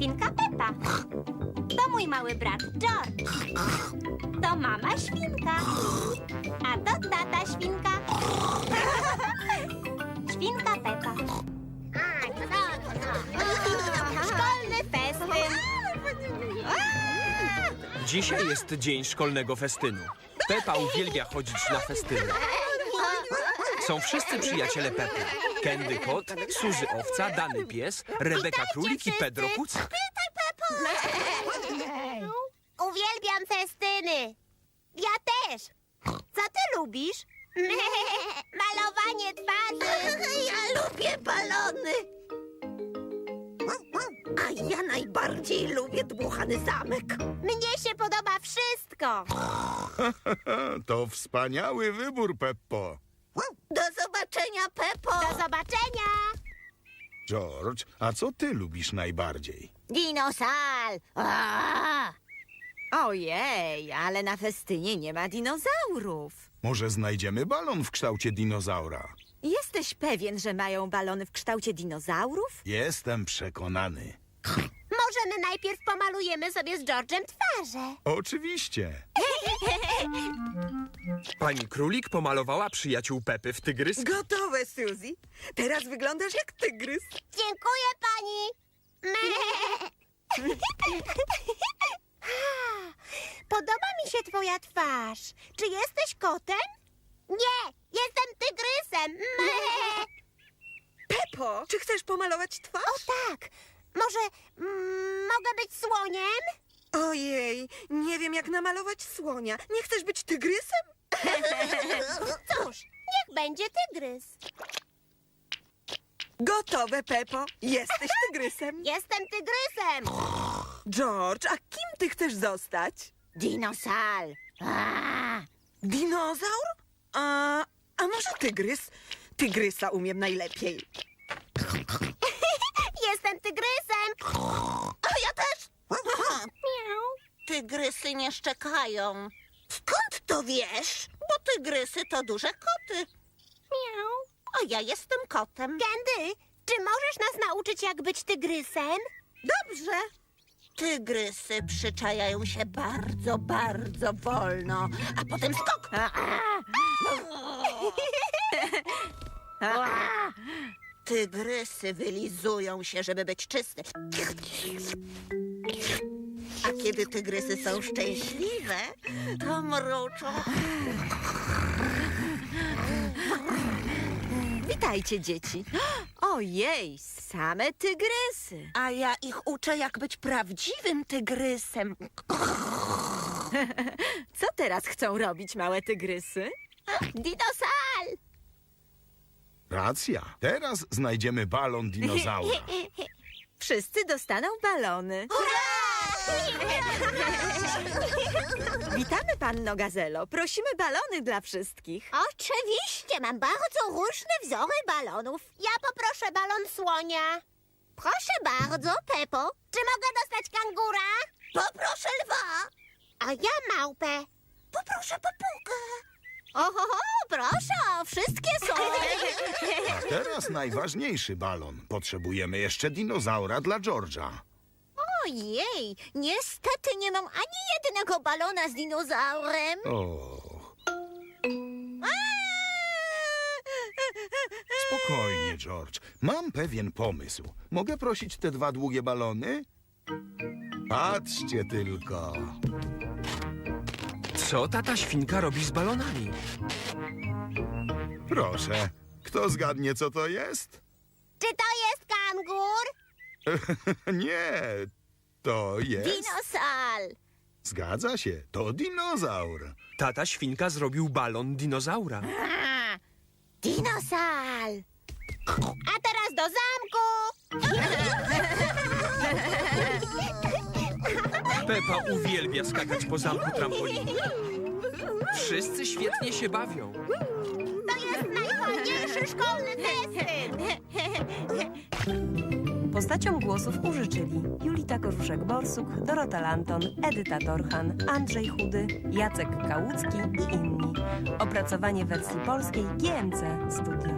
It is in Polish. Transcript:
świnka Pepa. To mój mały brat George. To mama świnka. A to tata świnka. Świnka Pepa. Szkolny festyn. Dzisiaj jest dzień szkolnego festynu. Pepa uwielbia chodzić na festyny. Są wszyscy przyjaciele Pepy. Kendy kot, Suzy owca, Dany pies, Rebeka królik i Pedro kuc. Uwielbiam festyny. Ja też. Co ty lubisz? Malowanie twarzy. Ja lubię balony. A ja najbardziej lubię dmuchany zamek. Mnie się podoba wszystko. To wspaniały wybór, Peppo. Do zobaczenia, Pepo. Do zobaczenia. George, a co ty lubisz najbardziej? Dinosal. Ojej, ale na festynie nie ma dinozaurów. Może znajdziemy balon w kształcie dinozaura? Jesteś pewien, że mają balony w kształcie dinozaurów? Jestem przekonany. Może my najpierw pomalujemy sobie z George'em twarze. Oczywiście. Pani królik pomalowała przyjaciół Pepy w tygrys. Gotowe, Suzy. Teraz wyglądasz jak tygrys. Dziękuję pani. Podoba mi się twoja twarz. Czy jesteś kotem? Nie, jestem tygrysem. Pepo, czy chcesz pomalować twarz? O tak, może mm, mogę być słoniem? Ojej, nie wiem jak namalować słonia. Nie chcesz być tygrysem? Cóż, niech będzie tygrys. Gotowe, Pepo. Jesteś tygrysem. Jestem tygrysem. George, a kim ty chcesz zostać? Dinosal. Dinozaur? A, a może tygrys? Tygrysa umiem najlepiej. Jestem tygrysem. A ja też. Miau. Tygrysy nie szczekają. Skąd to wiesz? Bo tygrysy to duże koty. Miau. A ja jestem kotem. Candy, czy możesz nas nauczyć, jak być tygrysem? Dobrze. Tygrysy przyczajają się bardzo, bardzo wolno, a potem skok. Tygrysy wylizują się, żeby być czyste. A kiedy tygrysy są szczęśliwe, to mruczą. Witajcie, dzieci. Ojej, same tygrysy. A ja ich uczę, jak być prawdziwym tygrysem. Co teraz chcą robić małe tygrysy? Dinosal! Racja. Teraz znajdziemy balon dinozaura. Wszyscy dostaną balony. Witamy, panno Gazelo. Prosimy balony dla wszystkich. Oczywiście, mam bardzo różne wzory balonów. Ja poproszę balon słonia. Proszę bardzo, Pepo. Czy mogę dostać kangura? Poproszę lwa. A ja małpę. Poproszę papugę. Oho, proszę, wszystkie są. A teraz najważniejszy balon. Potrzebujemy jeszcze dinozaura dla George'a. Ojej, niestety nie mam ani jednego balona z dinozaurem. O. Spokojnie, George. Mam pewien pomysł. Mogę prosić te dwa długie balony? Patrzcie tylko. Co tata świnka robi z balonami? Proszę. Kto zgadnie, co to jest? Czy to jest kangur? Nie, to jest. Dinosal. Zgadza się, to dinozaur. Tata świnka zrobił balon dinozaura. Dinosal. A teraz do zamku. Pepa uwielbia skakać po zamku trampoliny. Wszyscy świetnie się bawią. To jest najfajniejszy szkolny festyn. Postaciom głosów użyczyli Julita Koruszek-Borsuk, Dorota Lanton, Edyta Torchan, Andrzej Chudy, Jacek Kałucki i inni. Opracowanie wersji polskiej GMC Studio.